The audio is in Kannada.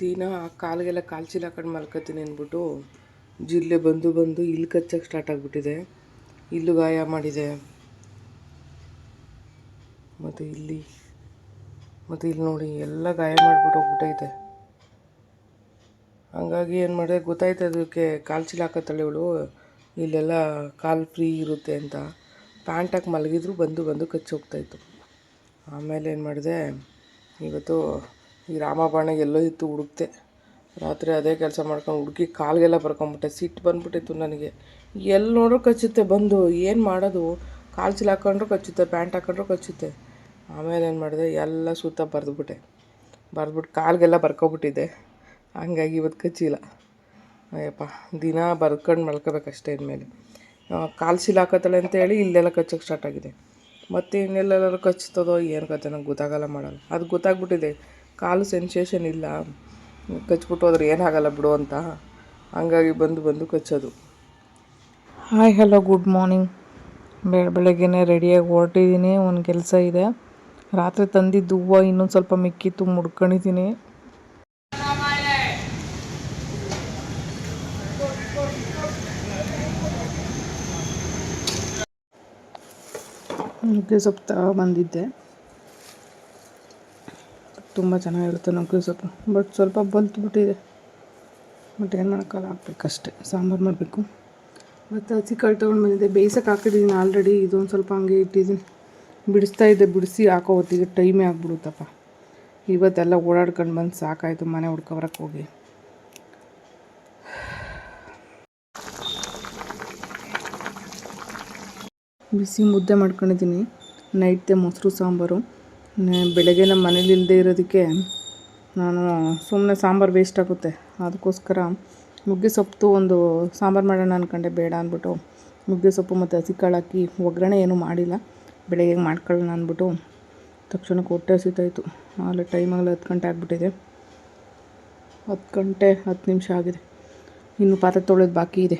ದಿನ ಕಾಲಿಗೆಲ್ಲ ಕಾಲು ಚೀಲ ಹಾಕೊಂಡು ಮಲ್ಕೋತೀನಿ ಅಂದ್ಬಿಟ್ಟು ಜಿಲ್ಲೆ ಬಂದು ಬಂದು ಇಲ್ಲಿ ಕಚ್ಚಕ್ಕೆ ಸ್ಟಾರ್ಟ್ ಆಗಿಬಿಟ್ಟಿದೆ. ಇಲ್ಲೂ ಗಾಯ ಮಾಡಿದೆ. ಮತ್ತು ಇಲ್ಲಿ ಮತ್ತು ಇಲ್ಲಿ ನೋಡಿ ಎಲ್ಲ ಗಾಯ ಮಾಡಿಬಿಟ್ಟು ಹೋಗ್ಬಿಟ್ಟೈತೆ. ಹಂಗಾಗಿ ಏನು ಮಾಡಿದೆ, ಗೊತ್ತಾಯ್ತು ಅದಕ್ಕೆ ಕಾಲು ಚೀಲ ಹಾಕತ್ತಾಳೆ ಇವಳು. ಇಲ್ಲೆಲ್ಲ ಕಾಲು ಫ್ರೀ ಇರುತ್ತೆ ಅಂತ. ಪ್ಯಾಂಟ್ ಹಾಕಿ ಮಲಗಿದ್ರು ಬಂದು ಬಂದು ಕಚ್ಚಿ ಹೋಗ್ತಾಯಿತ್ತು ಆಮೇಲೆ ಏನು ಮಾಡಿದೆ, ಇವತ್ತು ಈ ರಾಮಬಾಣ ಎಲ್ಲೋ ಇತ್ತು ಹುಡುಕ್ತೆ ರಾತ್ರಿ ಅದೇ ಕೆಲಸ ಮಾಡ್ಕೊಂಡು ಹುಡುಕಿ ಕಾಲಿಗೆಲ್ಲ ಬರ್ಕೊಂಬಿಟ್ಟೆ. ಸಿಟ್ಟು ಬಂದ್ಬಿಟ್ಟಿತ್ತು ನನಗೆ. ಎಲ್ಲಿ ನೋಡ್ರೂ ಕಚ್ಚುತ್ತೆ ಬಂದು. ಏನು ಮಾಡೋದು? ಕಾಲು ಚೀಲ ಹಾಕ್ಕೊಂಡ್ರು ಕಚ್ಚುತ್ತೆ, ಪ್ಯಾಂಟ್ ಹಾಕ್ಕೊಂಡ್ರು ಕಚ್ಚುತ್ತೆ. ಆಮೇಲೆ ಏನು ಮಾಡಿದೆ? ಎಲ್ಲ ಸುತ್ತ ಬರೆದ್ಬಿಟ್ಟೆ. ಬರೆದ್ಬಿಟ್ಟು ಕಾಲಿಗೆಲ್ಲ ಬರ್ಕೊಬಿಟ್ಟಿದ್ದೆ. ಹಂಗಾಗಿ ಇವತ್ತು ಕಚ್ಚಿಲ್ಲ ಅಯ್ಯಪ್ಪ, ದಿನ ಬರ್ಕೊಂಡು ಮಲ್ಕೋಬೇಕಷ್ಟೇ ಇನ್ಮೇಲೆ. ಕಾಲು ಚೀಲ ಅಂತ ಅಂತೇಳಿ ಇಲ್ಲೆಲ್ಲ ಕಚ್ಚೋಕ್ಕೆ ಸ್ಟಾರ್ಟ್ ಆಗಿದೆ. ಮತ್ತು ಇನ್ನೆಲ್ಲೆಲ್ಲರೂ ಕಚ್ತದೋ ಏನು ಕತೆ ನಂಗೆ ಗೊತ್ತಾಗಲ್ಲ ಮಾಡಲ್ಲ. ಅದು ಗೊತ್ತಾಗ್ಬಿಟ್ಟಿದೆ. ಕಾಲು ಸೆನ್ಸೇಷನ್ ಇಲ್ಲ. ಕಚ್ಬಿಟ್ಟು ಹೋದ್ರೆ ಏನಾಗಲ್ಲ ಬಿಡು ಅಂತ. ಹಂಗಾಗಿ ಬಂದು ಬಂದು ಕಚ್ಚೋದು. ಹಾಯ್ ಹಲೋ ಗುಡ್ ಮಾರ್ನಿಂಗ್ ಬೆಳ ಬೆಳಗ್ಗೆನೇ ರೆಡಿಯಾಗಿ ಹೊರಟಿದ್ದೀನಿ. ಒಂದು ಕೆಲಸ ಇದೆ. ರಾತ್ರಿ ತಂದಿದ್ದು ಹೂವು ಇನ್ನೊಂದು ಸ್ವಲ್ಪ ಮಿಕ್ಕಿತ್ತು, ಮುಡ್ಕೊಂಡಿದ್ದೀನಿ. ನುಗ್ಗೆ ಸೊಪ್ಪು ತಗೊಬಂದಿದ್ದೆ. ತುಂಬ ಚೆನ್ನಾಗಿರುತ್ತೆ ನುಗ್ಗೆ ಸೊಪ್ಪು ಬಟ್ ಸ್ವಲ್ಪ ಬಲ್ತು ಬಿಟ್ಟಿದೆ. ಬಟ್ ಏನು ಮಾಡೋಕ್ಕಲ್ಲ ಹಾಕ್ಬೇಕಷ್ಟೆ ಸಾಂಬಾರು ಮಾಡಬೇಕು. ಮತ್ತು ಹಸಿ ಕಾಳು ತೊಗೊಂಡು ಬಂದಿದ್ದೆ. ಬೇಯಿಸೋಕೆ ಹಾಕಿದ್ದೀನಿ ಆಲ್ರೆಡಿ ಇದೊಂದು ಸ್ವಲ್ಪ ಹಂಗೆ ಇಟ್ಟಿದ್ದೀನಿ. ಬಿಡಿಸ್ತಾ ಇದ್ದೆ. ಬಿಡಿಸಿ ಹಾಕೋ ಹೊತ್ತಿಗೆ ಟೈಮೇ ಆಗ್ಬಿಡುತ್ತಪ್ಪ. ಇವತ್ತೆಲ್ಲ ಓಡಾಡ್ಕೊಂಡು ಬಂದು ಸಾಕಾಯಿತು. ಮನೆ ಹುಡ್ಕೊಬರಕ್ಕೆ ಹೋಗಿ. ಬಿಸಿ ಮುದ್ದೆ ಮಾಡ್ಕೊಂಡಿದ್ದೀನಿ. ನೈಟ್ದೆ ಮೊಸರು, ಸಾಂಬಾರು. ಬೆಳಗ್ಗೆ ನಮ್ಮ ಮನೇಲಿ ಇಲ್ಲದೆ ಇರೋದಕ್ಕೆ ನಾನು ಸುಮ್ಮನೆ ಸಾಂಬಾರು ವೇಸ್ಟ್ ಆಗುತ್ತೆ. ಅದಕ್ಕೋಸ್ಕರ ನುಗ್ಗೆ ಸೊಪ್ಪು ಒಂದು ಸಾಂಬಾರು ಮಾಡೋಣ ಅಂದ್ಕೊಂಡೆ ಬೇಡ ಅಂದ್ಬಿಟ್ಟು. ನುಗ್ಗೆ ಸೊಪ್ಪು ಮತ್ತು ಹಸಿ ಕಾಳು ಹಾಕಿ ಒಗ್ಗರಣೆ ಏನೂ ಮಾಡಿಲ್ಲ. ಬೆಳಗ್ಗೆ ಮಾಡ್ಕೊಳ್ಳೋಣ ಅಂದ್ಬಿಟ್ಟು ತಕ್ಷಣಕ್ಕೆ ಹೊಟ್ಟೆ ಹಸಿತಾಯಿತು. ಆಮೇಲೆ ಟೈಮಾಗಲೇ ಹತ್ತು ಗಂಟೆ ಆಗಿಬಿಟ್ಟಿದೆ. ಹತ್ತು ಗಂಟೆ ಹತ್ತು ನಿಮಿಷ ಆಗಿದೆ. ಇನ್ನು ಪಾತ್ರೆ ತೊಳೆದು ಬಾಕಿ ಇದೆ.